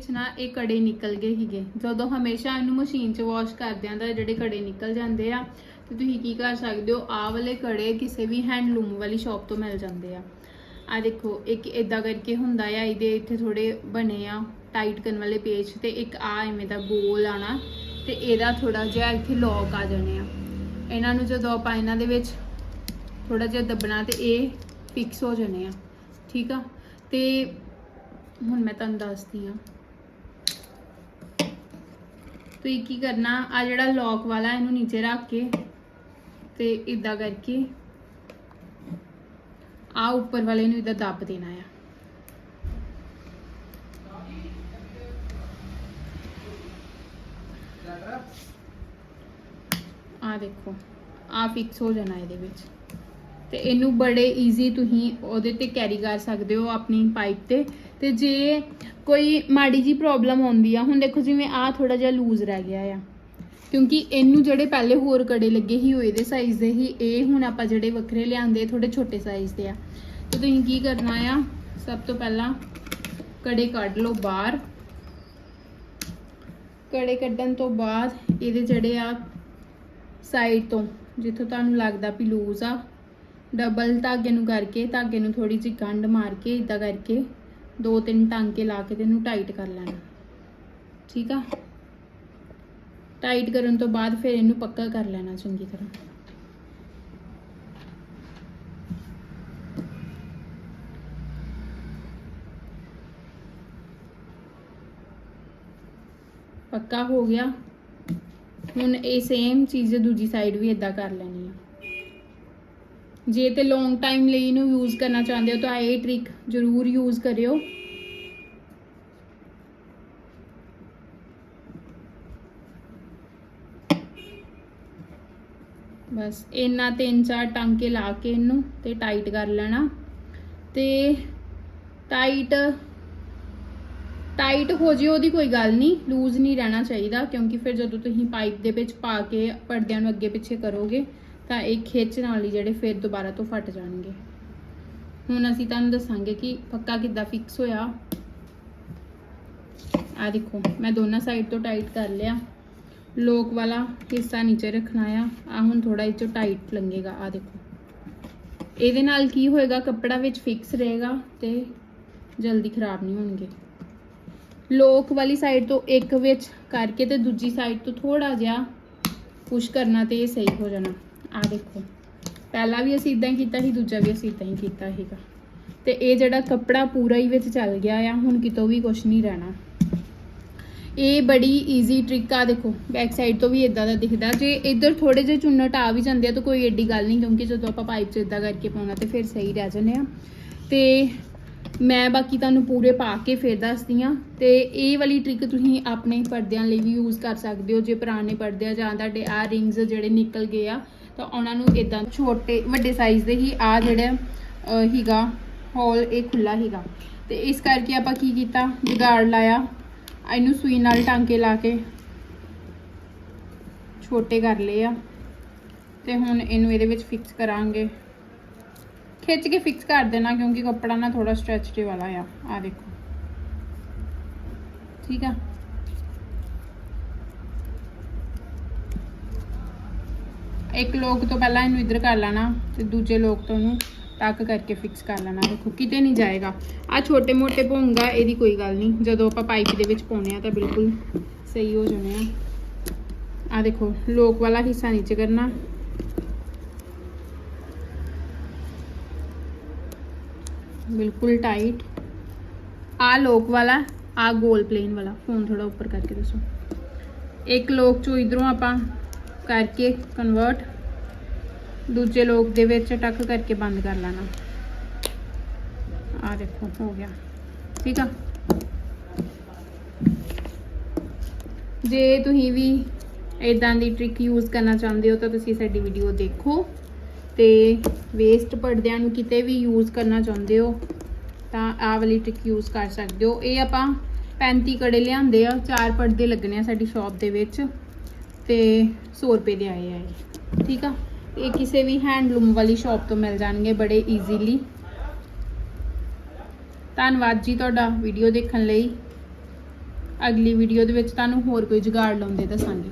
ਵਿੱਚ ਨਾ ਇਹ ਕੜੇ ਨਿਕਲ ਗਏ ਸੀਗੇ। ਜਦੋਂ ਹਮੇਸ਼ਾ ਇਹਨੂੰ ਮਸ਼ੀਨ 'ਚ ਵਾਸ਼ ਕਰਦਿਆਂ ਤਾਂ ਜਿਹੜੇ ਕੜੇ ਨਿਕਲ ਜਾਂਦੇ ਆ, ਤੇ ਤੁਸੀਂ ਕੀ ਕਰ ਸਕਦੇ ਹੋ, ਆਹ ਵਾਲੇ ਕੜੇ ਕਿਸੇ ਵੀ ਹੈਂਡਲੂਮ ਵਾਲੀ ਸ਼ਾਪ ਤੋਂ ਮਿਲ ਜਾਂਦੇ ਆ। ਆ ਦੇਖੋ, ਇੱਕ ਇਦਾਂ ਕਰਕੇ ਹੁੰਦਾ ਆ, ਇਹਦੇ ਇੱਥੇ ਥੋੜੇ ਬਣੇ ਆ ਟਾਈਟ ਕਰਨ ਵਾਲੇ ਪੇਜ ਤੇ ਇੱਕ ਆ ਐਵੇਂ ਦਾ ਗੋਲ ਆਣਾ ਤੇ ਇਹਦਾ ਥੋੜਾ ਜਿਹਾ ਇੱਥੇ ਲੌਕ ਆ ਜਾਣੇ ਆ। ਇਹਨਾਂ ਨੂੰ ਜਦੋਂ ਆਪਾਂ ਇਹਨਾਂ ਦੇ ਵਿੱਚ ਥੋੜਾ ਜਿਹਾ ਦੱਬਣਾ ਤੇ ਇਹ ਫਿਕਸ ਹੋ ਜਾਣੇ ਆ। ਠੀਕ ਆ? ਤੇ ਹੁਣ ਮੈਂ ਤੁਹਾਨੂੰ ਦੱਸਦੀ ਆ ਤੁਸੀਂ ਕੀ ਕਰਨਾ? ਆ ਜਿਹੜਾ ਲੌਕ ਵਾਲਾ ਇਹਨੂੰ ਨੀਚੇ ਰੱਖ ਕੇ ਤੇ ਇਦਾਂ ਕਰਕੇ ਆ ਉੱਪਰ ਵਾਲੇ ਨੂੰ ਇਦਾਂ ਦੱਬ ਦੇਣਾ ਆ। ਆ ਦੇਖੋ, ਆ ਫਿਕਸ ਹੋ ਜਾਣਾ ਇਹਦੇ ਵਿੱਚ। ਤੇ ਇਹਨੂੰ ਬੜੇ ਈਜ਼ੀ ਤੁਸੀਂ ਉਹਦੇ ਤੇ ਕੈਰੀ ਕਰ ਸਕਦੇ ਹੋ ਆਪਣੀ ਪਾਈਪ ਤੇ। ਤੇ ਜੇ ਕੋਈ ਮਾੜੀ ਜੀ ਪ੍ਰੋਬਲਮ ਆਉਂਦੀ ਆ, ਹੁਣ ਦੇਖੋ ਜਿਵੇਂ ਆ ਥੋੜਾ ਜਿਹਾ ਲੂਜ਼ ਰਹਿ ਗਿਆ ਆ। ਕਿਉਂਕਿ ਇਹਨੂੰ ਜਿਹੜੇ ਪਹਿਲੇ ਹੋਰ ਕੜੇ ਲੱਗੇ ਸੀ, ਉਹ ਇਹਦੇ ਸਾਈਜ਼ ਦੇ ਹੀ ਇਹ ਹੁਣ ਆਪਾਂ ਜਿਹੜੇ ਵੱਖਰੇ ਲਿਆਂਦੇ ਥੋੜੇ ਛੋਟੇ ਸਾਈਜ਼ ਦੇ ਆ। ਤੇ ਤੁਸੀਂ ਕੀ ਕਰਨਾ ਆ? ਸਭ ਤੋਂ ਪਹਿਲਾਂ ਕੜੇ ਕੱਢ ਲਓ ਬਾਹਰ। ਕੜੇ ਕੱਢਣ ਤੋਂ ਬਾਅਦ ਇਹਦੇ ਜਿਹੜੇ ਆ ਸਾਈਡ ਤੋਂ, ਜਿੱਥੋਂ ਤੁਹਾਨੂੰ ਲੱਗਦਾ ਵੀ ਲੂਜ਼ ਆ ਡਬਲ ਧਾਗੇ ਨੂੰ ਕਰਕੇ, ਧਾਗੇ ਨੂੰ ਥੋੜੀ ਜਿਹੀ ਗੰਢ ਮਾਰ ਕੇ ਇਦਾਂ ਕਰਕੇ ਦੋ ਤਿੰਨ ਟਾਂਕੇ ਲਾ ਕੇ ਤੈਨੂੰ ਟਾਈਟ ਕਰ ਲੈਣਾ। ਠੀਕ ਆ? ਟਾਈਟ ਕਰਨ ਤੋਂ ਬਾਅਦ ਫਿਰ ਇਹਨੂੰ ਪੱਕਾ ਕਰ ਲੈਣਾ ਚੰਗੀ ਤਰ੍ਹਾਂ। ਪੱਕਾ ਹੋ ਗਿਆ। ਹੁਣ ਇਹ ਸੇਮ ਚੀਜ਼ ਦੂਜੀ ਸਾਈਡ ਵੀ ਇਦਾਂ ਕਰ ਲੈਣੀ ਆ। ਜੇ ਤੇ ਲੌਂਗ ਟਾਈਮ ਲਈ ਇਹਨੂੰ ਯੂਜ਼ ਕਰਨਾ ਚਾਹੁੰਦੇ ਹੋ ਤਾਂ ਇਹ ਟ੍ਰਿਕ ਜ਼ਰੂਰ ਯੂਜ਼ ਕਰਿਓ। ਬਸ ਇਹਨਾਂ ਤਿੰਨ ਚਾਰ ਟਾਂਕੇ ਲਾ ਕੇ ਇਹਨੂੰ ਤੇ ਟਾਈਟ ਕਰ ਲੈਣਾ। ਤੇ ਟਾਈਟ ਟਾਈਟ ਹੋ ਜੇ ਉਹਦੀ ਕੋਈ ਗੱਲ ਨਹੀਂ ਲੂਜ਼ ਨਹੀਂ ਰਹਿਣਾ ਚਾਹੀਦਾ ਕਿਉਂਕਿ ਫਿਰ ਜਦੋਂ ਤੁਸੀਂ ਪਾਈਪ ਦੇ ਵਿੱਚ ਪਾ ਕੇ ਪਰਦਿਆਂ ਨੂੰ ਅੱਗੇ ਪਿੱਛੇ ਕਰੋਗੇ ਤਾਂ ਇਹ ਖਿੱਚ ਨਾਲ ਹੀ ਜਿਹੜੇ ਫਿਰ ਦੁਬਾਰਾ ਤੋਂ ਫਟ ਜਾਣਗੇ। ਹੁਣ ਅਸੀਂ ਤੁਹਾਨੂੰ ਦੱਸਾਂਗੇ ਕਿ ਪੱਕਾ ਕਿੱਦਾਂ ਫਿਕਸ ਹੋਇਆ। ਆ ਦੇਖੋ, ਮੈਂ ਦੋਨਾਂ ਸਾਈਡ ਤੋਂ ਟਾਈਟ ਕਰ ਲਿਆ। ਲੋਕ ਵਾਲਾ ਹਿੱਸਾ ਨੀਚੇ ਰੱਖਣਾ ਆ। ਆ ਹੁਣ ਥੋੜਾ ਇਹ ਚੋਂ ਟਾਈਟ ਲੰਗੇਗਾ ਆ ਦੇਖੋ। ਇਹਦੇ ਨਾਲ ਕੀ ਹੋਏਗਾ, ਕੱਪੜਾ ਵਿੱਚ ਫਿਕਸ ਰਹੇਗਾ ਤੇ ਜਲਦੀ ਖਰਾਬ ਨਹੀਂ ਹੋਣਗੇ। ਲੋਕ ਵਾਲੀ ਸਾਈਡ ਤੋਂ ਇੱਕ ਵਿੱਚ ਕਰਕੇ ਤੇ ਦੂਜੀ ਸਾਈਡ ਤੋਂ ਥੋੜਾ ਜਿਹਾ ਪੁਸ਼ ਕਰਨਾ ਤੇ ਇਹ ਸਹੀ ਹੋ ਜਾਣਾ। ਆ ਦੇਖੋ। ਪਹਿਲਾਂ ਵੀ ਅਸੀਂ ਇਦਾਂ ਹੀ ਕੀਤਾ ਸੀ, ਦੂਜਾ ਵੀ ਅਸੀਂ ਇਦਾਂ ਹੀ ਕੀਤਾ ਸੀਗਾ। ਤੇ ਇਹ ਜਿਹੜਾ ਕੱਪੜਾ ਪੂਰਾ ਹੀ ਵਿੱਚ ਚੱਲ ਗਿਆ ਆ, ਹੁਣ ਕਿਤੋਂ ਵੀ ਕੁਝ ਨਹੀਂ ਰਹਿਣਾ। ਇਹ ਬੜੀ ਈਜ਼ੀ ਟ੍ਰਿਕ ਆ, ਦੇਖੋ ਬੈਕ ਸਾਈਡ ਤੋਂ ਵੀ ਇਦਾਂ ਦਾ ਦਿਖਦਾ। ਜੇ ਇੱਧਰ ਥੋੜੇ ਜਿਹੇ ਚੁੰਨਟ ਆ ਵੀ ਜਾਂਦੇ ਆ, ਤਾਂ ਕੋਈ ਏਡੀ ਗੱਲ ਨਹੀਂ, ਕਿਉਂਕਿ ਜਦੋਂ ਆਪਾਂ ਪਾਈਪ 'ਚ ਇਦਾਂ ਕਰਕੇ ਪਾਉਣਾ, ਤੇ ਫਿਰ ਸਹੀ ਰਹਿ ਜਾਂਦੇ ਆ। ਤੇ ਮੈਂ ਬਾਕੀ ਤੁਹਾਨੂੰ ਪੂਰੇ ਪਾ ਕੇ ਫਿਰ ਦੱਸਦੀ ਆ। ਤੇ ਇਹ ਵਾਲੀ ਟ੍ਰਿਕ ਤੁਸੀਂ ਆਪਣੇ ਪਰਦਿਆਂ ਲਈ ਵੀ ਯੂਜ਼ ਕਰ ਸਕਦੇ ਹੋ, ਜੇ ਪੁਰਾਣੇ ਪਰਦੇ ਆ ਜਾਂ ਤੁਹਾਡੇ ਆ ਰਿੰਗਸ ਜਿਹੜੇ ਨਿਕਲ ਗਏ ਆ ਤਾਂ ਉਹਨਾਂ ਨੂੰ ਇਦਾਂ ਛੋਟੇ ਵੱਡੇ ਸਾਈਜ਼ ਦੇ ਹੀ ਆ ਜਿਹੜਾ ਅਹ, ਹੀਗਾ ਹੋਲ ਇਹ ਖੁੱਲਾ ਹੀਗਾ। ਤੇ ਇਸ ਕਰਕੇ ਆਪਾਂ ਕੀ ਕੀਤਾ? ਜੁਗਾੜ ਲਾਇਆ। ਇਹਨੂੰ ਸੂਈ ਨਾਲ ਟਾਂਕੇ ਲਾ ਕੇ ਛੋਟੇ ਕਰ ਲਏ ਆ। ਤੇ ਹੁਣ ਇਹਨੂੰ ਇਹਦੇ ਵਿੱਚ ਫਿਕਸ ਕਰਾਂਗੇ। ਖਿੱਚ ਕੇ ਫਿਕਸ ਕਰ ਦੇਣਾ ਕਿਉਂਕਿ ਕੱਪੜਾ ਨਾ ਥੋੜਾ ਸਟ੍ਰੈਚਡ ਵਾਲਾ ਆ। ਆ ਦੇਖੋ। ਠੀਕ ਆ? ਇੱਕ ਲੋਕ ਤੋਂ ਪਹਿਲਾਂ ਇਹਨੂੰ ਇੱਧਰ ਕਰ ਲੈਣਾ ਤੇ ਦੂਜੇ ਲੋਕ ਤੋਂ ਇਹਨੂੰ ਟੱਕ ਕਰਕੇ ਫਿਕਸ ਕਰ ਲੈਣਾ। ਦੇਖੋ, ਕਿਤੇ ਨਹੀਂ ਜਾਏਗਾ। ਆ ਛੋਟੇ ਮੋਟੇ ਭੋਂਗਾ ਇਹਦੀ ਕੋਈ ਗੱਲ ਨਹੀਂ। ਜਦੋਂ ਆਪਾਂ ਪਾਈਪ ਦੇ ਵਿੱਚ ਪਾਉਣੇ ਆ ਤਾਂ ਬਿਲਕੁਲ ਸਹੀ ਹੋ ਜਾਣੇ ਆ। ਆ ਦੇਖੋ, ਲੋਕ ਵਾਲਾ ਹਿੱਸਾ ਨੀਚੇ ਕਰਨਾ। ਬਿਲਕੁਲ ਟਾਈਟ ਆ ਲੋਕ ਵਾਲਾ ਆ ਗੋਲ ਪਲੇਨ ਵਾਲਾ। ਫੋਨ ਥੋੜਾ ਉੱਪਰ ਕਰਕੇ ਦੱਸੋ। ਇੱਕ ਲੋਕ ਚੋਂ ਇਧਰੋਂ ਆਪਾਂ ਕਰਕੇ ਕਨਵਰਟ ਦੂਜੇ ਲੋਕ ਦੇ ਵਿੱਚ ਟੱਕ ਕਰਕੇ ਬੰਦ ਕਰ ਲੈਣਾ। ਆ ਦੇਖੋ, ਹੋ ਗਿਆ। ਠੀਕ ਆ? ਜੇ ਤੁਸੀਂ ਵੀ ਇਦਾਂ ਦੀ ਟ੍ਰਿਕ ਯੂਜ਼ ਕਰਨਾ ਚਾਹੁੰਦੇ ਹੋ ਤਾਂ ਤੁਸੀਂ ਸਾਡੀ ਵੀਡੀਓ ਦੇਖੋ ਤੇ ਵੇਸਟ ਪਰਦਿਆਂ ਨੂੰ ਕਿਤੇ ਵੀ ਯੂਜ਼ ਕਰਨਾ ਚਾਹੁੰਦੇ ਹੋ ਤਾਂ ਆਹ ਵਾਲੀ ਟ੍ਰਿਕ ਯੂਜ਼ ਕਰ ਸਕਦੇ ਹੋ। ਇਹ ਆਪਾਂ 35 ਕੜੇ ਲਿਆਂਦੇ ਆ, ਚਾਰ ਪਰਦੇ ਲੱਗਣੇ ਆ ਸਾਡੀ ਸ਼ਾਪ ਦੇ ਵਿੱਚ ਤੇ 100 ਰੁਪਏ ਦੇ ਆਏ ਆ ਇਹ। ਠੀਕ ਆ? ਇਹ ਕਿਸੇ ਵੀ ਹੈਂਡਲੂਮ ਵਾਲੀ ਸ਼ਾਪ ਤੋਂ ਮਿਲ ਜਾਣਗੇ ਬੜੇ ਈਜ਼ੀਲੀ ਧੰਨਵਾਦ ਜੀ ਤੁਹਾਡਾ ਵੀਡੀਓ ਦੇਖਣ ਲਈ। ਅਗਲੀ ਵੀਡੀਓ ਦੇ ਵਿੱਚ ਤੁਹਾਨੂੰ ਹੋਰ ਕੋਈ ਜੁਗਾੜ ਲਾਉਂਦੇ ਦੱਸਾਂਗੇ।